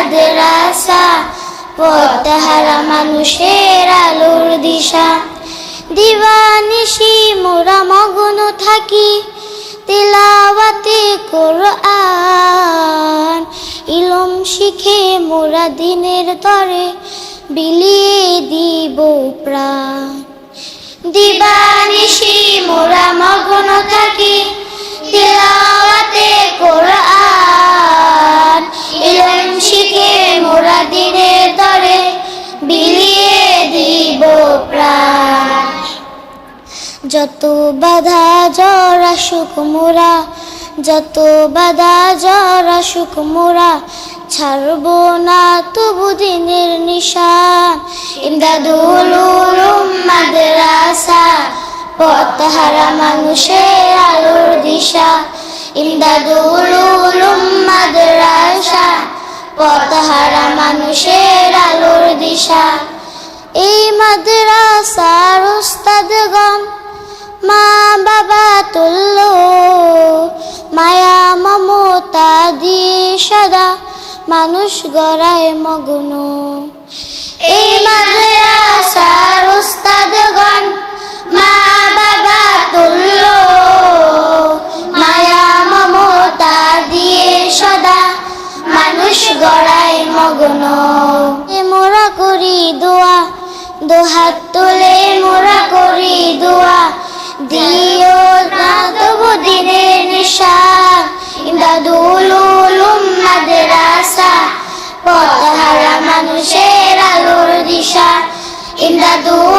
মাদ্রাসা পথহারা মানুষের আলোর দিশা। দিবানিশি মোরা মগ্ন থাকি, তেলাওয়াতে কোরআন। ইলম শিখে মোরা দিনের তরে বিলিয়ে দিব প্রাণ। দিবানিশি মোরা মগ্ন থাকি যত বাধা জ্বর আসুক মোরা, যত বাধা জ্বর আসুক মোরা, ছাড়বো না তবু দিনের নিশান ইমদাদুল মাদ্রাসা পথহারা মানুষের আলোর দিশা। ইমদাদুল মাদ্রাসা পথহারা মানুষের আলোর দিশা। এই মাদ্রাসার মানুষ গড়ায় মগ্ন। এই মাদ্রাসার উস্তাদগণ মা বাবা তুল্য। মায়া মমতা দিয়ে সদা মানুষ গড়ায় মগ্ন। মোরা করি দোয়া দোহাত তুলে মোরা করি দোয়া। দিও না তবু দিনের নিশান ইমদাদুল ইমদাদুল